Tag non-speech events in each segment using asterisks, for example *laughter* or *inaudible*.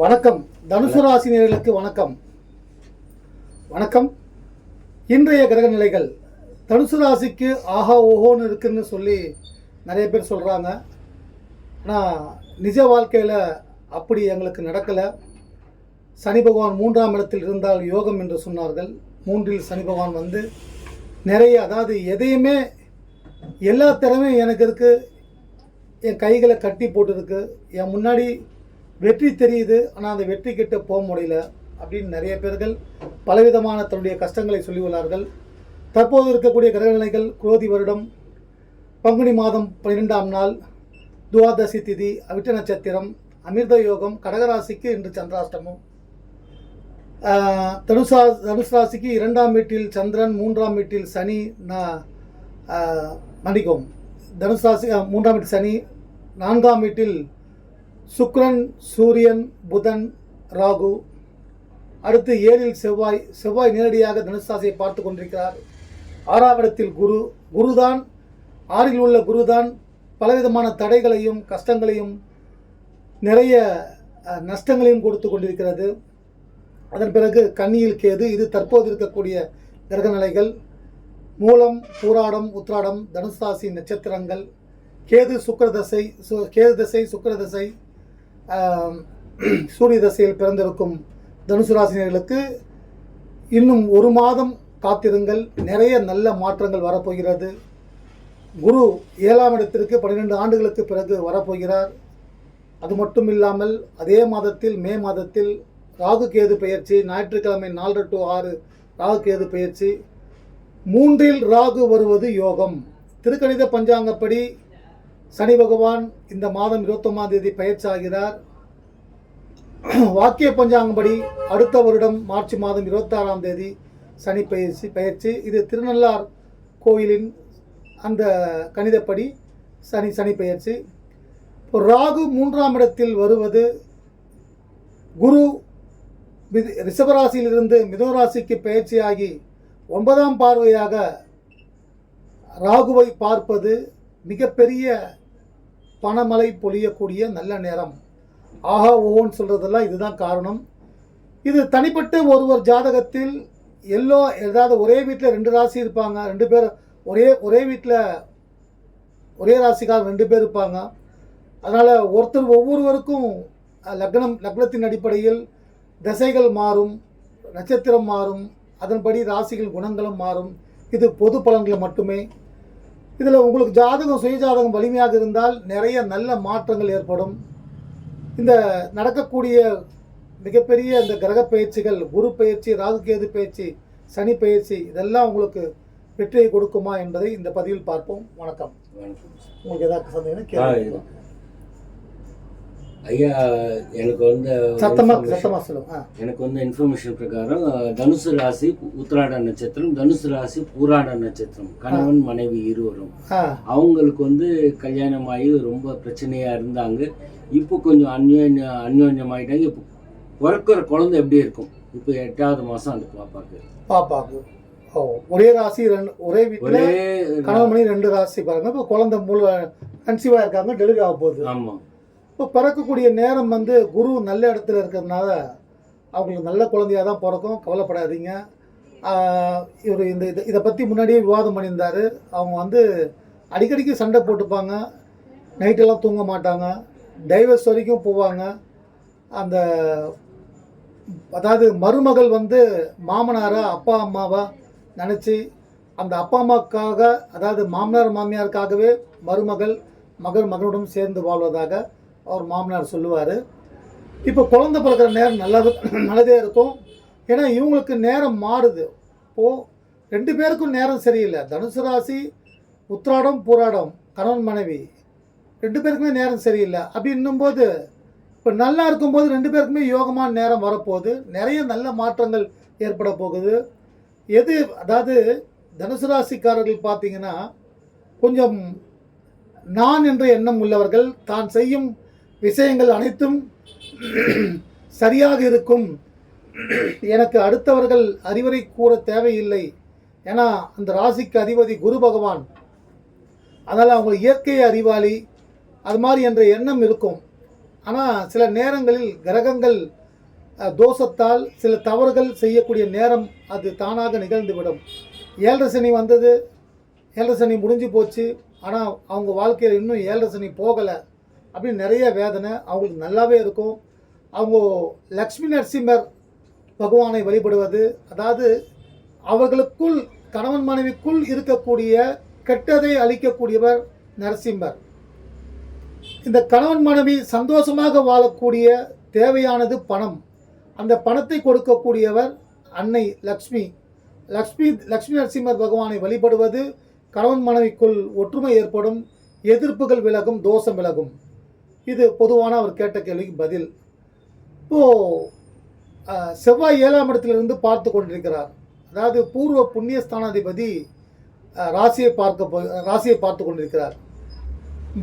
வணக்கம். தனுசு ராசி நேயர்களுக்கு வணக்கம். வணக்கம். இன்றைய கிரக நிலைகள். தனுசு ராசிக்கு ஆஹா ஓஹோன்னு இருக்குன்னு சொல்லி நிறைய பேர் சொல்கிறாங்க ஆனால் நிஜ வாழ்க்கையில் அப்படி எங்களுக்கு நடக்கலை. சனி பகவான் மூன்றாம் இடத்தில் இருந்தால் யோகம் என்று சொன்னார்கள். மூன்றில் சனி பகவான் வந்து நிறைய அதாவது எதையுமே எல்லா திறமையும் எனக்கு இருக்குது என் கைகளை கட்டி போட்டிருக்கு. என் முன்னாடி வெற்றி தெரியுது ஆனால் அந்த வெற்றி கிட்ட போக முடியல அப்படின்னு நிறைய பேர்கள் பலவிதமான தன்னுடைய கஷ்டங்களை சொல்லி உள்ளார்கள். தற்போது இருக்கக்கூடிய கிரகநிலைகள் குரோதி வருடம் பங்குனி மாதம் பன்னிரெண்டாம் நாள் துவாதசி திதி அவிட்ட நட்சத்திரம் அமிர்த யோகம் கடகராசிக்கு இன்று சந்திராஷ்டமம். தனுசா தனுசு ராசிக்கு இரண்டாம் வீட்டில் சந்திரன் மூன்றாம் வீட்டில் சனி நான் ஆஹ், மன்னிக்கவும் தனுசு ராசி மூன்றாம் வீட்டில் சனி நான்காம் வீட்டில் சுக்ரன் சூரியன் புதன் ராகு. அடுத்து ஏழில் செவ்வாய் செவ்வாய் நேரடியாக தனுசாசியை பார்த்து கொண்டிருக்கிறார். ஆறாம் இடத்தில் குரு. குருதான் ஆறில் உள்ள குருதான் பலவிதமான தடைகளையும் கஷ்டங்களையும் நிறைய நஷ்டங்களையும் கொடுத்து கொண்டிருக்கிறது. அதன் பிறகு கன்னியில் கேது. இது தற்போது இருக்கக்கூடிய கிரக நிலைகள் மூலம் பூராடம் உத்ராடம் தனுசாசி நட்சத்திரங்கள். கேது சுக்கரதசை சு- கேது தசை சுக்கரதசை *clears throat* சூரிய தசையில் பிறந்திருக்கும் தனுசு ராசினியர்களுக்கு இன்னும் ஒரு மாதம் காத்திருங்கள். நிறைய நல்ல மாற்றங்கள் வரப்போகிறது. குரு ஏழாம் இடத்திற்கு பன்னிரெண்டு ஆண்டுகளுக்கு பிறகு வரப்போகிறார். அது மட்டும் இல்லாமல் அதே மாதத்தில் மே மாதத்தில் ராகு கேது பயிற்சி ஞாயிற்றுக்கிழமை நாலு டு ஆறு ராகு கேது பயிற்சி மூன்றில் ராகு வருவது யோகம். திருக்கணித பஞ்சாங்கப்படி சனி பகவான் இந்த மாதம் இருபத்தொம்பாம் தேதி பயிற்சி ஆகிறார். வாக்கிய பஞ்சாங்கப்படி அடுத்த வருடம் மார்ச் மாதம் இருபத்தாறாம் தேதி சனி பயிற்சி பயிற்சி இது திருநள்ளார் கோயிலின் அந்த கணிதப்படி சனி சனி பயிற்சி இப்போ ராகு மூன்றாம் இடத்தில் வருவது குரு மிது ரிஷபராசியிலிருந்து மிதுனராசிக்கு பயிற்சியாகி ஒன்பதாம் பார்வையாக ராகுவை பார்ப்பது மிகப்பெரிய பணமழை பொழியக்கூடிய நல்ல நேரம். ஆஹா ஓன்னு சொல்கிறதெல்லாம் இதுதான் காரணம். இது தனிப்பட்ட ஒருவர் ஜாதகத்தில் எல்லோ ஏதாவது ஒரே வீட்டில் ரெண்டு ராசி இருப்பாங்க ரெண்டு பேர் ஒரே ஒரே வீட்டில் ஒரே ராசிக்காரர் ரெண்டு பேர் இருப்பாங்க. அதனால் ஒருத்தர் ஒவ்வொருவருக்கும் லக்னம் லக்னத்தின் அடிப்படையில் திசைகள் மாறும் நட்சத்திரம் மாறும் அதன்படி ராசிகள் குணங்களும் மாறும். இது பொது பலன்களை மட்டுமே. இதில் உங்களுக்கு ஜாதகம் சுய ஜாதகம் வலிமையாக இருந்தால் நிறைய நல்ல மாற்றங்கள் ஏற்படும். இந்த நடக்கக்கூடிய மிகப்பெரிய இந்த கிரக பயிற்சிகள் குரு பயிற்சி ராகு கேது பயிற்சி சனி பயிற்சி இதெல்லாம் உங்களுக்கு வெற்றியை கொடுக்குமா என்பதை இந்த பதிவில் பார்ப்போம். வணக்கம். வணக்கம். உங்களுக்கு ஏதாவது சந்தேகம் கேள்வி. ஐயா எனக்கு வந்து சத்தமா எனக்கு வந்து இன்ஃபர்மேஷன் பிரகாரம் தனுசு ராசி உத்திராட நட்சத்திரம் தனுசு ராசி பூராட நட்சத்திரம். கணவன் மனைவி இருவரும். அவங்களுக்கு வந்து கல்யாணம் ஆகி ரொம்ப பிரச்சனையா இருந்தாங்க. இப்போ கொஞ்சம் அந்யோன்ய அந்யோன்யம் ஆயிட்டாங்க இப்போ பிறக்கிற குழந்தை எப்படி இருக்கும்? இப்போ எட்டாவது மாசம் அந்த பாப்பாக்கு. பாப்பாக்கு. ஒரே ராசி ரெண்டு ஒரே வீட்டில் ஒரே கணவன் மணி ரெண்டு ராசி பாருங்க. இப்போ குழந்தை முழு கன்சீவாக இருக்காங்க டெலிவரி ஆக போகுது. ஆமா. இப்போ பிறக்கக்கூடிய நேரம் வந்து குரு நல்ல இடத்துல இருக்கிறதுனால அவங்களுக்கு நல்ல குழந்தையாக தான் பிறக்கும். கவலைப்படாதீங்க. இவர் இந்த இதை இதை பற்றி முன்னாடியே விவாதம் பண்ணியிருந்தார். அவங்க வந்து அடிக்கடிக்கு சண்டை போட்டுப்பாங்க. நைட்டெல்லாம் தூங்க மாட்டாங்க. டைவர்ஸ் வரைக்கும் போவாங்க. அந்த அதாவது மருமகள் வந்து மாமனாரா அப்பா அம்மாவா நினச்சி அந்த அப்பா அம்மாவுக்காக அதாவது மாமனார் மாமியாருக்காகவே மருமகள் மகள் மகனுடன் சேர்ந்து வாழ்வதாக அவர் மாமனார் சொல்லுவார். இப்போ குழந்தை பிறக்கிற நேரம் நல்லது நல்லதே இருக்கும். ஏன்னா இவங்களுக்கு நேரம் மாறுது. இப்போது ரெண்டு பேருக்கும் நேரம் சரியில்லை. தனுசு ராசி உத்ராடம் பூராடம் கணவன் மனைவி. ரெண்டு பேருக்குமே நேரம் சரியில்லை. அப்படின்னும்போது இப்போ நல்லா இருக்கும்போது ரெண்டு பேருக்குமே யோகமான நேரம் வரப்போகுது. நிறைய நல்ல மாற்றங்கள் ஏற்பட போகுது. எது அதாவது தனுசு ராசிக்காரர்கள் பார்த்தீங்கன்னா கொஞ்சம் நான் என்ற எண்ணம் உள்ளவர்கள் தான் செய்யும் விஷயங்கள் அனைத்தும் சரியாக இருக்கும். எனக்கு அடுத்தவர்கள் அறிவுரை கூற தேவையில்லை. ஏன்னா அந்த ராசிக்கு அதிபதி குரு பகவான். அதனால் அவங்க இயற்கை அறிவாளி. அது மாதிரி என்ற எண்ணம் இருக்கும். ஆனால் சில நேரங்களில் கிரகங்கள் தோஷத்தால் சில தவறுகள் செய்யக்கூடிய நேரம் அது தானாக நிகழ்ந்துவிடும். ஏழரை சனி வந்தது. ஏழரை சனி முடிஞ்சு போச்சு. ஆனால் அவங்க வாழ்க்கையில் இன்னும் ஏழரை சனி போகலை. அப்படின்னு நிறைய வேதனை அவங்களுக்கு நல்லாவே இருக்கும். அவங்க லக்ஷ்மி நரசிம்மர் பகவானை வழிபடுவது அதாவது அவர்களுக்குள் கணவன் மனைவிக்குள் இருக்கக்கூடிய கெட்டதை அளிக்கக்கூடியவர் நரசிம்மர். இந்த கணவன் மனைவி சந்தோஷமாக வாழக்கூடிய தேவையானது பணம். அந்த பணத்தை கொடுக்கக்கூடியவர் அன்னை லக்ஷ்மி. லக்ஷ்மி லக்ஷ்மி நரசிம்மர் பகவானை வழிபடுவது கணவன் மனைவிக்குள் ஒற்றுமை ஏற்படும் எதிர்ப்புகள் விலகும் தோஷம் விலகும். இது பொதுவான அவர் கேட்ட கேள்விக்கு பதில். இப்போ செவ்வாய் ஏழாம் இடத்திலிருந்து பார்த்து கொண்டிருக்கிறார். அதாவது பூர்வ புண்ணிய ஸ்தானாதிபதி ராசியை பார்க்க போ ராசியை பார்த்து கொண்டிருக்கிறார்.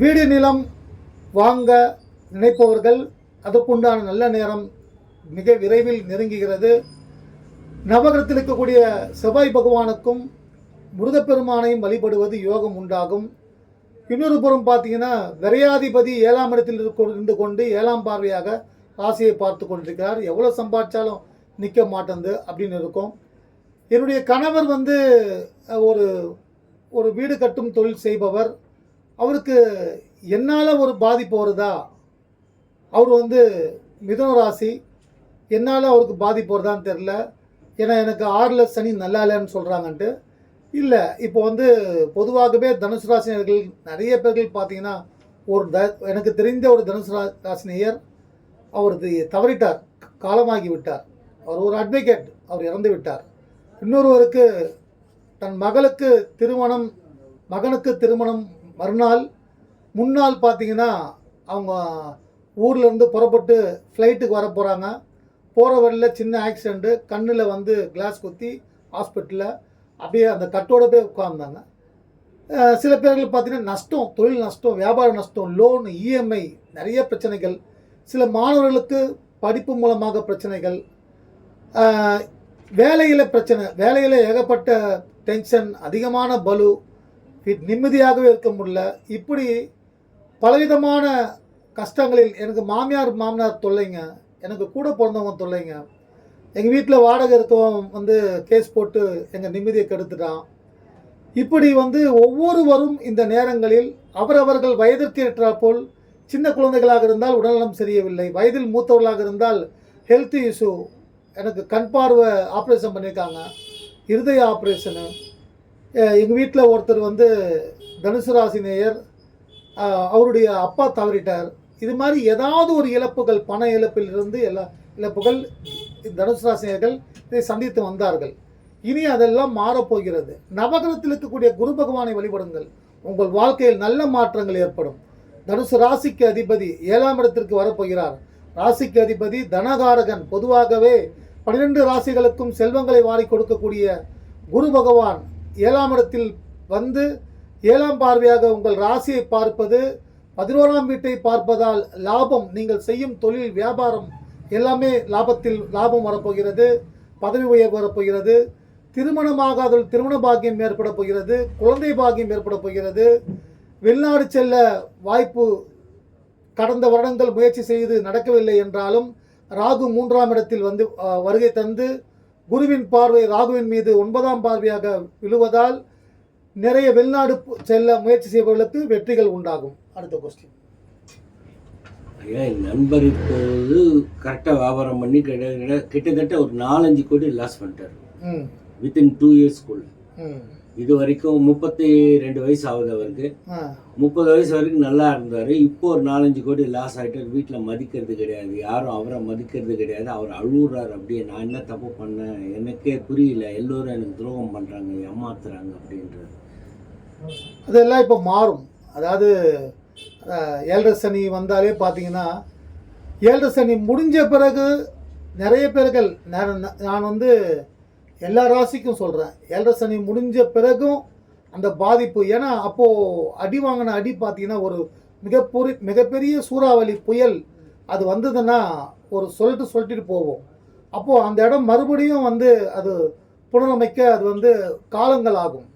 வீடு நிலம் வாங்க நினைப்பவர்கள் அதற்குண்டான நல்ல நேரம் மிக விரைவில் நெருங்குகிறது. நவகரத்தில் இருக்கக்கூடிய செவ்வாய் பகவானுக்கும் முருகப்பெருமானையும் வழிபடுவது யோகம் உண்டாகும். இன்னொரு புறம் பார்த்தீங்கன்னா விரையாதிபதி ஏழாம் இடத்தில் இருந்து கொண்டு ஏழாம் பார்வையாக ராசியை பார்த்து கொண்டிருக்கிறார். எவ்வளோ சம்பாதிச்சாலும் நிற்க மாட்டேங்குது அப்படின்னு இருக்கும். என்னுடைய கணவர் வந்து ஒரு ஒரு வீடு கட்டும் தொழில் செய்பவர். அவருக்கு என்னால் ஒரு பாதிப்பு வருதா? அவர் வந்து மிதுன ராசி. என்னால் அவருக்கு பாதிப்பு வருதான்னு தெரில ஏன்னா எனக்கு ஆறில் சனி நல்லா இல்லைன்னு சொல்கிறாங்கன்ட்டு இல்லை இப்போ வந்து பொதுவாகவே தனுசு ராசினியர்கள் நிறைய பேர்கள் பார்த்தீங்கன்னா ஒரு த எனக்கு தெரிந்த ஒரு தனுசு ரா ராசினியர் அவர் தவறிட்டார் காலமாகி விட்டார். அவர் ஒரு அட்வொகேட் அவர் இறந்து விட்டார். இன்னொருவருக்கு தன் மகளுக்கு திருமணம் மகனுக்கு திருமணம் மறுநாள் முன்னாள் பார்த்தீங்கன்னா அவங்க ஊர்லேருந்து புறப்பட்டு ஃப்ளைட்டுக்கு வர போகிறாங்க போகிற வழியில் சின்ன ஆக்சிடெண்ட்டு கண்ணில் வந்து கிளாஸ் குத்தி ஹாஸ்பிட்டலில் அப்படியே அந்த கட்டோட போய் உட்கார்ந்தாங்க. சில பேர்கள் பார்த்தீங்கன்னா நஷ்டம் தொழில் நஷ்டம் வியாபார நஷ்டம் லோன் இஎம்ஐ நிறைய பிரச்சனைகள். சில மாணவர்களுக்கு படிப்பு மூலமாக பிரச்சனைகள். வேலையில் பிரச்சனை வேலையில் ஏகப்பட்ட டென்ஷன் அதிகமான பலு நிம்மதியாகவே இருக்க முடியல. இப்படி பலவிதமான கஷ்டங்களில் எனக்கு மாமியார் மாமனார் தொல்லைங்க. எனக்கு கூட பிறந்தவங்க தொல்லைங்க. எங்கள் வீட்டில் வாடகை இருக்கவன் வந்து கேஸ் போட்டு எங்கள் நிம்மதியை கெடுத்துட்டான். இப்படி வந்து ஒவ்வொருவரும் இந்த நேரங்களில் அவரவர்கள் வயதிற்கு ஏற்றாற்போல் சின்ன குழந்தைகளாக இருந்தால் உடல்நலம் சரியவில்லை. வயதில் மூத்தவர்களாக இருந்தால் ஹெல்த் இஷ்யூ எனக்கு கண் பார்வை ஆப்ரேஷன் பண்ணியிருக்காங்க. இருதய ஆப்ரேஷனு எங்கள் வீட்டில் ஒருத்தர் வந்து தனுசு ராசி நேயர் அவருடைய அப்பா தவறிட்டார். இது மாதிரி ஏதாவது ஒரு இழப்புகள் பண இழப்பிலிருந்து எல்லா இழப்புகள் தனுசு ராசினியர்கள் இதை சந்தித்து வந்தார்கள். இனி அதெல்லாம் மாறப்போகிறது நவகிரத்தில் இருக்கக்கூடிய குரு பகவானை வழிபடுங்கள். உங்கள் வாழ்க்கையில் நல்ல மாற்றங்கள் ஏற்படும். தனுசு ராசிக்கு அதிபதி ஏழாம் இடத்திற்கு வரப்போகிறார் ராசிக்கு அதிபதி தனகாரகன். பொதுவாகவே பன்னிரெண்டு ராசிகளுக்கும் செல்வங்களை வாரி கொடுக்கக்கூடிய குரு பகவான் ஏழாம் இடத்தில் வந்து ஏழாம் பார்வையாக உங்கள் ராசியை பார்ப்பது பதினோராம் வீட்டை பார்ப்பதால் லாபம். நீங்கள் செய்யும் தொழில் வியாபாரம் எல்லாமே லாபத்தில் லாபம் வரப்போகிறது பதவி உயர்வு வரப்போகிறது திருமணமாகாதல் திருமண பாக்கியம் ஏற்பட போகிறது குழந்தை பாக்கியம் ஏற்பட போகிறது. வெளிநாடு செல்ல வாய்ப்பு கடந்த வருடங்கள் முயற்சி செய்து நடக்கவில்லை என்றாலும் ராகு மூன்றாம் இடத்தில் வந்து வருகை தந்து குருவின் பார்வை ராகுவின் மீது ஒன்பதாம் பார்வையாக விழுவதால் நிறைய வெளிநாடு செல்ல முயற்சி செய்பவர்களுக்கு வெற்றிகள் உண்டாகும். அடுத்த கொஸ்டின் ஐயா என் நண்பர் இப்போது கரெக்டாக வியாபாரம் பண்ணி கிட்ட கிட்ட- கிட்டத்தட்ட ஒரு நாலஞ்சு கோடி லாஸ் பண்ணிட்டார். வித்தின் டூ இயர்ஸ்க்குள்ள இது வரைக்கும் முப்பத்தி ரெண்டு வயசு ஆகுது அவருக்கு. முப்பது வயசு வரைக்கும் நல்லா இருந்தார். இப்போ ஒரு நாலஞ்சு கோடி லாஸ் ஆகிட்டார் வீட்டில் மதிக்கிறது கிடையாது. யாரும் அவரை மதிக்கிறது கிடையாது. அவர் அழுகுறாரு. அப்படியே நான் என்ன தப்பு பண்ணேன்? எனக்கே புரியல. எல்லோரும் எனக்கு துரோகம் பண்ணுறாங்க ஏமாத்துறாங்க அப்படின்றது அதெல்லாம் இப்போ மாறும். அதாவது ஏழரை சனி வந்தாலே பார்த்தீங்கன்னா ஏழரை சனி முடிஞ்ச பிறகு நிறைய பேர்கள் நான் நான் வந்து எல்லா ராசிக்கும் சொல்கிறேன் ஏழரை சனி முடிஞ்ச பிறகும் அந்த பாதிப்பு ஏன்னா அப்போது அடி வாங்கின அடி பார்த்தீங்கன்னா ஒரு மிகப்பெரிய மிகப்பெரிய சூறாவளி புயல் அது வந்ததுன்னா ஒரு சொல்லிட்டு சொல்லிட்டு போவோம் அப்போது அந்த இடம் மறுபடியும் வந்து அது புனரமைக்க அது வந்து காலங்கள் ஆகும்.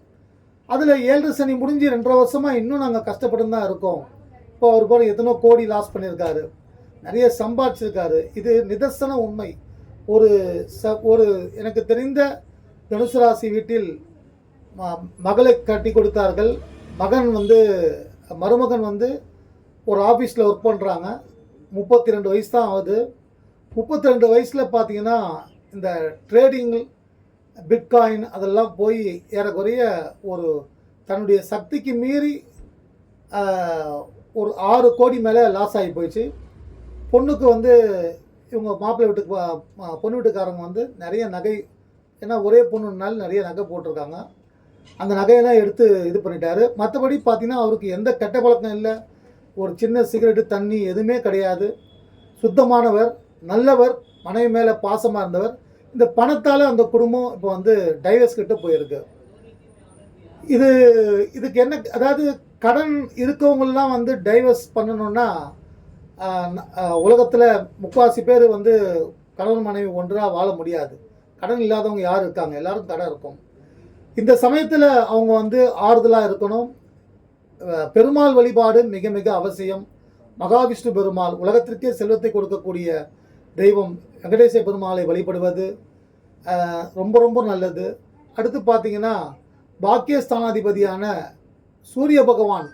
அதில் ஏழரை சனி முடிஞ்சு ரெண்டரை வருஷமாக இன்னும் நாங்கள் கஷ்டப்பட்டு தான் இருக்கோம். இப்போ அவர் கூட எத்தனோ கோடி லாஸ் பண்ணியிருக்காரு. நிறைய சம்பாதிச்சிருக்காரு. இது நிதர்சன உண்மை. ஒரு ச ஒரு எனக்கு தெரிந்த தனுசு ராசி வீட்டில் ம- மகளை கட்டி கொடுத்தார்கள். மகன் வந்து மருமகன் வந்து ஒரு ஆஃபீஸில் ஒர்க் பண்ணுறாங்க முப்பத்தி ரெண்டு வயசு தான் ஆகுது. முப்பத்தி ரெண்டு வயசில் பார்த்தீங்கன்னா இந்த ட்ரேடிங் பிட்காயின் அதெல்லாம் போய் ஏறக்குறைய ஒரு தன்னுடைய சக்திக்கு மீறி ஒரு ஆறு கோடி மேலே லாஸ் ஆகி போயிடுச்சு. பொண்ணுக்கு வந்து இவங்க மாப்பிள்ளை வீட்டுக்கு பொண்ணு வீட்டுக்காரங்க வந்து நிறைய நகை ஏன்னா ஒரே பொண்ணுனால நிறைய நகை போட்டிருக்காங்க. அந்த நகையெல்லாம் எடுத்து இது பண்ணிட்டாரு. மற்றபடி பார்த்தீங்கன்னா அவருக்கு எந்த கெட்ட பழக்கம் இல்லை. ஒரு சின்ன சிகரெட்டு தண்ணி எதுவுமே கிடையாது. சுத்தமானவர் நல்லவர் மனைவி மேலே பாசமாக இருந்தவர். இந்த பணத்தால் அந்த குடும்பம் இப்போ வந்து டைவர்ஸ் கிட்ட போயிருக்கு. இது இதுக்கு என்ன அதாவது கடன் இருக்கவங்கெல்லாம் வந்து டைவர்ஸ் பண்ணணும்னா உலகத்தில் முக்காசி பேர் வந்து கணவன் மனைவி ஒன்றாக வாழ முடியாது. கடன் இல்லாதவங்க யார் இருக்காங்க? எல்லாரும் கடன் இருக்கும். இந்த சமயத்தில் அவங்க வந்து ஆறுதலாக இருக்கணும். பெருமாள் வழிபாடு மிக மிக அவசியம். மகாவிஷ்ணு பெருமாள் உலகத்திற்கே செல்வத்தை கொடுக்கக்கூடிய தெய்வம் வெங்கடேச பெருமாளை வழிபடுவது ரொம்ப ரொம்ப நல்லது. அடுத்து பார்த்தீங்கன்னா பாக்கியஸ்தானாதிபதியான சூரிய பகவான்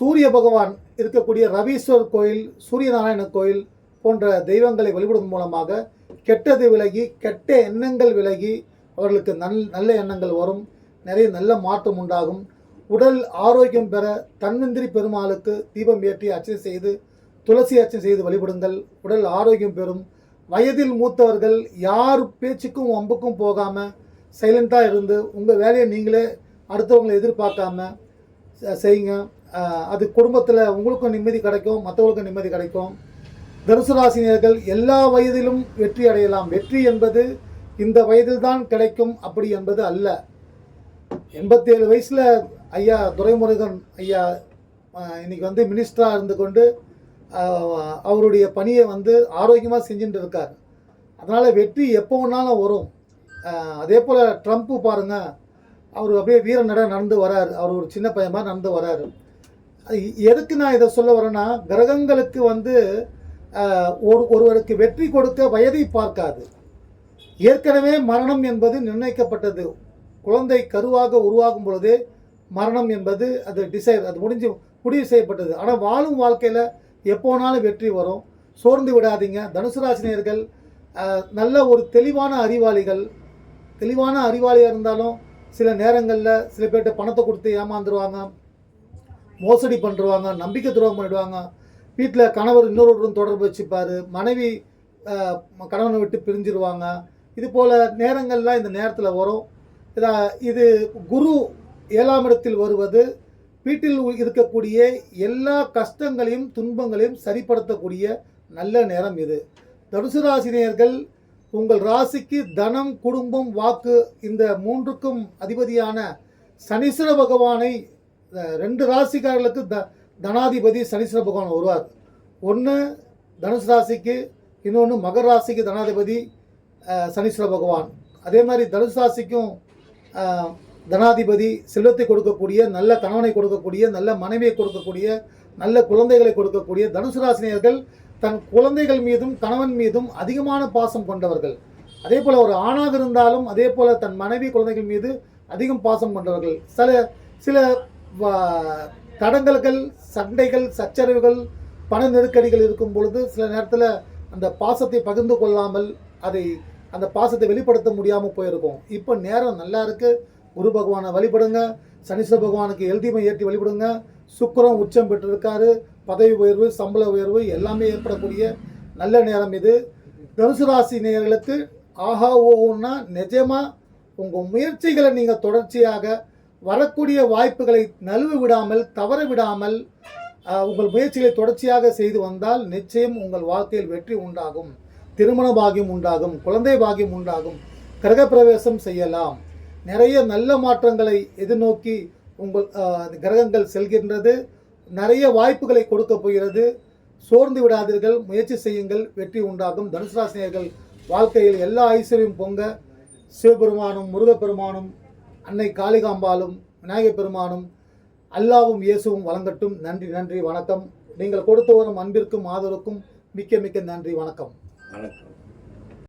சூரிய பகவான் இருக்கக்கூடிய ரவீஸ்வர் கோயில் சூரியநாராயண கோயில் போன்ற தெய்வங்களை வழிபடுவதன் மூலமாக கெட்டது விலகி கெட்ட எண்ணங்கள் விலகி அவர்களுக்கு நல் நல்ல எண்ணங்கள் வரும். நிறைய நல்ல மாற்றம் உண்டாகும். உடல் ஆரோக்கியம் பெற தன்வந்திரி பெருமாளுக்கு தீபம் ஏற்றி அர்ச்சனை செய்து துளசி அர்ச்சனை செய்து வழிபடுங்கள். உடல் ஆரோக்கியம் பெறும். வயதில் மூத்தவர்கள் யார் பேச்சுக்கும் வம்புக்கும் போகாமல் சைலண்ட்டாக இருந்து உங்கள் வேலையை நீங்களே அடுத்தவங்களை எதிர்பார்க்காம செய்யுங்க. அது குடும்பத்தில் உங்களுக்கும் நிம்மதி கிடைக்கும் மற்றவங்களுக்கும் நிம்மதி கிடைக்கும். தனுசு ராசினியர்கள் எல்லா வயதிலும் வெற்றி அடையலாம். வெற்றி என்பது இந்த வயதில் தான் கிடைக்கும் அப்படி என்பது அல்ல. எண்பத்தேழு வயசில் ஐயா துரைமுருகன் ஐயா இன்னைக்கு வந்து மினிஸ்டராக இருந்து கொண்டு அவருடைய பணியை வந்து ஆரோக்கியமாக செஞ்சுட்டு இருக்கார். அதனால் வெற்றி எப்போ வேணாலும் வரும். அதே போல் ட்ரம்ப்பு பாருங்கள் அவர் அப்படியே வீர நட நடந்து வராரு. அவர் ஒரு சின்ன பையன் மாதிரி நடந்து வராரு. எதுக்கு நான் இதை சொல்ல வரேன்னா கிரகங்களுக்கு வந்து ஒரு ஒருவருக்கு வெற்றி கொடுக்க வயதை பார்க்காது. ஏற்கனவே மரணம் என்பது நிர்ணயிக்கப்பட்டது. குழந்தை கருவாக உருவாகும் பொழுதே மரணம் என்பது அது டிசைட் அது முடிஞ்சு முடிவு செய்யப்பட்டது. ஆனால் வாழும் வாழ்க்கையில் எப்போனாலும் வெற்றி வரும். சோர்ந்து விடாதீங்க. தனுசு ராசினியர்கள் நல்ல ஒரு தெளிவான அறிவாளிகள். தெளிவான அறிவாளியாக இருந்தாலும் சில நேரங்களில் சில பேர்கிட்ட பணத்தை கொடுத்து ஏமாந்துருவாங்க மோசடி பண்ணுருவாங்க நம்பிக்கை துரோகம் பண்ணிடுவாங்க. வீட்டில் கணவர் இன்னொருவருடன் தொடர்பு வச்சுப்பார் மனைவி கணவனை விட்டு பிரிஞ்சிருவாங்க. இது போல் நேரங்கள்லாம் இந்த நேரத்தில் வரும். இதா இது குரு ஏழாம் இடத்தில் வருவது வீட்டில் இருக்கக்கூடிய எல்லா கஷ்டங்களையும் துன்பங்களையும் சரிப்படுத்தக்கூடிய நல்ல நேரம் இது. தனுசு ராசினியர்கள் உங்கள் ராசிக்கு தனம் குடும்பம் வாக்கு இந்த மூன்றுக்கும் அதிபதியான சனீஸ்வர பகவானை ரெண்டு ராசிக்காரர்களுக்கு த தனாதிபதி சனீஸ்வர பகவான் வருவார். ஒன்று தனுசு ராசிக்கு இன்னொன்று மகர ராசிக்கு தனாதிபதி சனீஸ்வர பகவான். அதே மாதிரி தனுசு ராசிக்கும் தனாதிபதி செல்வத்தை கொடுக்கக்கூடிய நல்ல கணவனை கொடுக்கக்கூடிய நல்ல மனைவியை கொடுக்கக்கூடிய நல்ல குழந்தைகளை கொடுக்கக்கூடிய தனுசு ராசினியர்கள் தன் குழந்தைகள் மீதும் கணவன் மீதும் அதிகமான பாசம் கொண்டவர்கள். அதே போல் ஒரு ஆணாக இருந்தாலும் அதே போல் தன் மனைவி குழந்தைகள் மீது அதிகம் பாசம் கொண்டவர்கள். சில சில வ- தடங்கல்கள் சண்டைகள் சச்சரவுகள் பண நெருக்கடிகள் இருக்கும் பொழுது சில நேரத்தில் அந்த பாசத்தை பகிர்ந்து கொள்ளாமல் அதை அந்த பாசத்தை வெளிப்படுத்த முடியாமல் போயிருக்கும். இப்போ நேரம் நல்லா இருக்குது குரு பகவானை வழிபடுங்க. சனீஸ்வர பகவானுக்கு எழுதிமை ஏற்றி வழிபடுங்க. சுக்கிரம் உச்சம் பெற்றிருக்காரு. பதவி உயர்வு சம்பள உயர்வு எல்லாமே ஏற்படக்கூடிய நல்ல நேரம் இது. தனுசு ராசி நேர்களுக்கு ஆஹா ஓஹோன்னா நிஜமாக உங்கள் முயற்சிகளை நீங்கள் தொடர்ச்சியாக வரக்கூடிய வாய்ப்புகளை நழுவு விடாமல் தவற விடாமல் உங்கள் முயற்சிகளை தொடர்ச்சியாக செய்து வந்தால் நிச்சயம் உங்கள் வாழ்க்கையில் வெற்றி உண்டாகும். திருமண பாகியம் உண்டாகும் குழந்தை பாகியம் உண்டாகும் கிரகப்பிரவேசம் செய்யலாம். நிறைய நல்ல மாற்றங்களை எதிர்நோக்கி உங்கள் கிரகங்கள் செல்கின்றது. நிறைய வாய்ப்புகளை கொடுக்க போகிறது. சோர்ந்து விடாதீர்கள் முயற்சி செய்யுங்கள் வெற்றி உண்டாகும். தனுசு ராசினியர்கள் வாழ்க்கையில் எல்லா ஐஸ்வர்யம் பொங்க சிவபெருமானும் முருகப்பெருமானும் அன்னை காளிகாம்பாலும் விநாயகப் பெருமானும் அல்லாவும் இயேசுவும் வழங்கட்டும். நன்றி நன்றி வணக்கம். நீங்கள் கொடுத்து வரும் அன்பிற்கும் ஆதரவுக்கும் மிக்க மிக்க நன்றி வணக்கம். வணக்கம்.